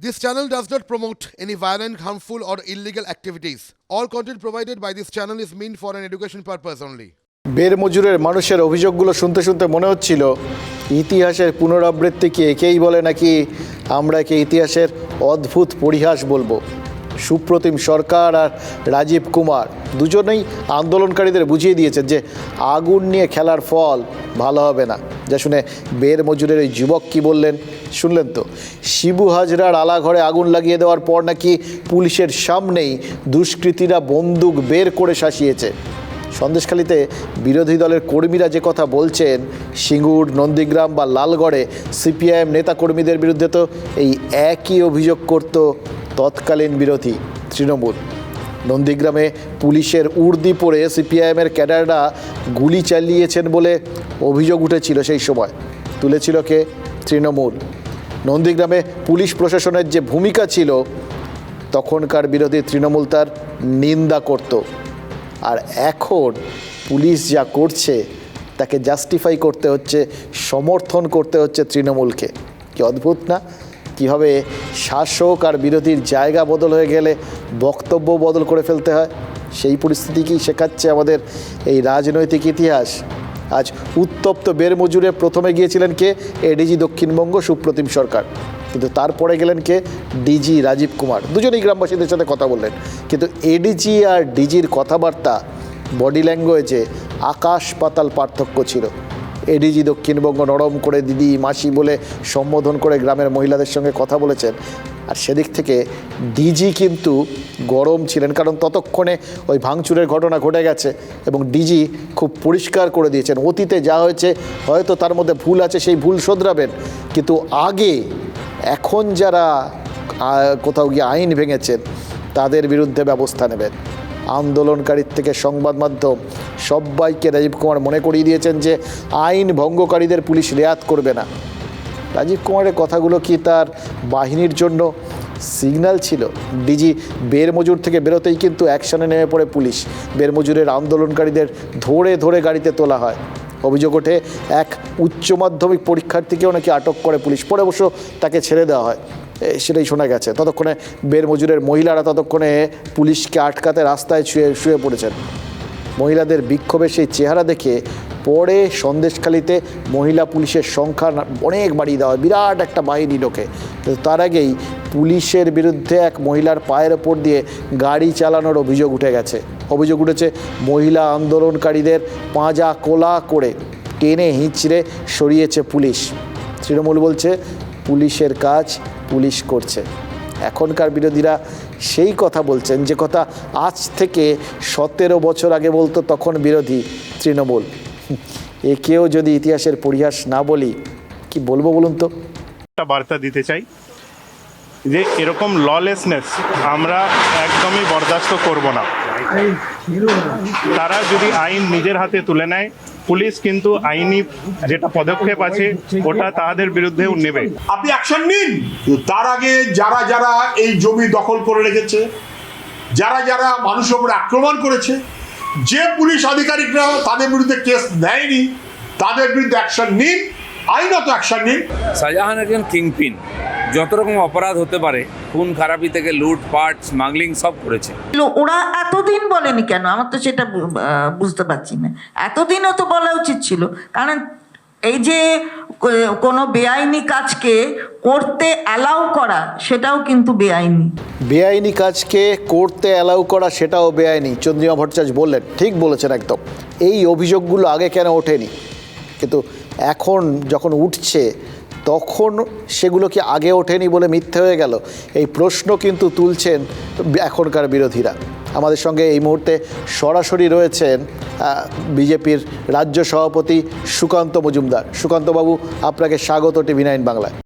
This channel does not promote any violent, harmful, or illegal activities. All content provided by this channel is meant for an education purpose only. বের মজুরের মানুষের অভিযোগগুলো শুনতে শুনতে মনে হচ্ছিল ইতিহাসের পুনরাবৃত্তি কি একেই বলে নাকি আমরা একে ইতিহাসের অদ্ভুত পরিহাস বলব সুপ্রতিম সরকার আর রাজীব কুমার দুজনেই আন্দোলনকারীদের বুঝিয়ে দিয়েছেন যে আগুন নিয়ে খেলার ফল ভালো হবে না। যা শুনে বের মজুরের ওই যুবক কী বললেন শুনলেন তো, শিবু হাজরার আলাঘরে আগুন লাগিয়ে দেওয়ার পর নাকি পুলিশের সামনেই দুষ্কৃতীরা বন্দুক বের করে শাসিয়েছে। সন্দেশখালিতে বিরোধী দলের কর্মীরা যে কথা বলছেন, সিঙ্গুর, নন্দীগ্রাম বা লালগড়ে সিপিআইএম নেতাকর্মীদের বিরুদ্ধে তো এই একই অভিযোগ করত তৎকালীন বিরোধী তৃণমূল। নন্দীগ্রামে পুলিশের উর্দি পরে সিপিআইএমের ক্যাডাররা গুলি চালিয়েছেন বলে অভিযোগ উঠেছিল সেই সময়। তুলেছিল কে? তৃণমূল। নন্দীগ্রামে পুলিশ প্রশাসনের যে ভূমিকা ছিল, তখনকার বিরোধী তৃণমূল তার নিন্দা করত। আর এখন পুলিশ যা করছে, তাকে জাস্টিফাই করতে হচ্ছে, সমর্থন করতে হচ্ছে তৃণমূলকে। কি অদ্ভুত না? কীভাবে শাসক আর বিরোধীর জায়গা বদল হয়ে গেলে বক্তব্য বদল করে ফেলতে হয়, সেই পরিস্থিতি কি শেখাচ্ছে আমাদের এই রাজনৈতিক ইতিহাস? আজ উত্তপ্ত বেরমজুরে প্রথমে গিয়েছিলেন কে? এডিজি দক্ষিণবঙ্গ সুপ্রতিম সরকার। কিন্তু তারপরে গেলেন কে? ডিজি রাজীব কুমার। দুজনেই গ্রামবাসীদের সাথে কথা বললেন। কিন্তু এডিজি আর ডিজির কথাবার্তা, বডি ল্যাঙ্গুয়েজে আকাশ পাতাল পার্থক্য ছিল। এডিজি দক্ষিণবঙ্গ নরম করে দিদি, মাসি বলে সম্বোধন করে গ্রামের মহিলাদের সঙ্গে কথা বলেছেন। আর সেদিক থেকে ডিজি কিন্তু গরম ছিলেন, কারণ ততক্ষণে ওই ভাঙচুরের ঘটনা ঘটে গেছে এবং ডিজি খুব পরিষ্কার করে দিয়েছেন। অতীতে যা হয়েছে, হয়তো তার মধ্যে ভুল আছে, সেই ভুল শোধরাবেন। কিন্তু আগে, এখন যারা কোথাও গিয়ে আইন ভেঙেছেন, তাদের বিরুদ্ধে ব্যবস্থা নেবেন। আন্দোলনকারীর থেকে সংবাদ মাধ্যম সবাইকে রাজীব কুমার মনে করিয়ে দিয়েছেন যে আইন ভঙ্গকারীদের পুলিশ রেয়াত করবে না। রাজীব কুমারের কথাগুলো কি তার বাহিনীর জন্য সিগন্যাল ছিল? ডিজি বেরমজুর থেকে বেরোতেই কিন্তু অ্যাকশনে নেমে পড়ে পুলিশ। বেরমজুরের আন্দোলনকারীদের ধরে ধরে গাড়িতে তোলা হয়। অভিযোগ ওঠে, এক উচ্চ মাধ্যমিক পরীক্ষার্থীকেও নাকি আটক করে পুলিশ। পরে অবশ্য তাকে ছেড়ে দেওয়া হয়। সেটাই শোনা গেছে। ততক্ষণে বেরমজুরের মহিলারা ততক্ষণে পুলিশকে আটকাতে রাস্তায় শুয়ে শুয়ে পড়েছেন। মহিলাদের বিক্ষোভের সেই চেহারা দেখে পরে সন্দেশখালিতে মহিলা পুলিশের সংখ্যা অনেক বাড়িয়ে দেওয়া বিরাট একটা বাহিনী ঢোকে তার আগেই পুলিশের বিরুদ্ধে এক মহিলার পায়ের ওপর দিয়ে গাড়ি চালানোর অভিযোগ উঠে গেছে। অভিযোগ উঠেছে, মহিলা আন্দোলনকারীদের পাঁজা কোলা করে টেনে হিঁচড়ে সরিয়েছে পুলিশ। তৃণমূল বলছে, পুলিশের কাজ পুলিশ করছে। এখনকার বিরোধীরা সেই কথা বলছেন, যে কথা আজ থেকে সতেরো বছর আগে বলতো, তখন বিরোধী তৃণমূল। একেও যদি ইতিহাসের পরিহাস না বলি, কি বলব বলুন তো? একটা বার্তা দিতে চাই, যে এরকম ললেসনেস আমরা একদমই বরদাস্ত করব না। তারা যদি আইন নিজের হাতে তুলে নেয় পুলিশ কিন্তু আইনি যেটা পদক্ষেপ আছে ওটা তাদের বিরুদ্ধেও নেবে। আপনি অ্যাকশন নিন। তার আগে যারা যারা এই জমি দখল করে রেখেছে যারা যারা মানুষের উপরে আক্রমণ করেছে যে পুলিশ আধিকারিকরা তাদের বিরুদ্ধে কেস নেয়নি তাদের বিরুদ্ধে অ্যাকশন নিন আইনত অ্যাকশন নিন। শাহজাহান একজন কিংপিন যত রকম অপরাধ হতে পারে খুন খারাপি থেকে লুট পাট স্মাগলিং সব করেছে। লো- ওরা এতদিন বলেনি কেন? আমার তো সেটা বুঝতে পারছি না। এতদিনও তো বলা উচিত ছিল। কারণ এই যে কোনো বেআইনি কাজকে করতে অ্যালাউ করা সেটাও কিন্তু বেআইনি। বেআইনি কাজকে করতে অ্যালাউ করা সেটাও বেআইনি চন্দ্রিমা ভট্টাচার্য বললেন। ঠিক বলেছেন একদম। এই অভিযোগগুলো আগে কেন ওঠেনি? কিন্তু এখন যখন উঠছে তখন সেগুলো কি আগে ওঠেনি বলে মিথ্যে হয়ে গেল। এই প্রশ্ন কিন্তু তুলছেন এখনকার বিরোধীরা। আমাদের সঙ্গে এই মুহূর্তে সরাসরি রয়েছেন বিজেপির রাজ্য সভাপতি সুকান্ত মজুমদার। সুকান্তবাবু, আপনাকে স্বাগত টিভি নাইন বাংলায়।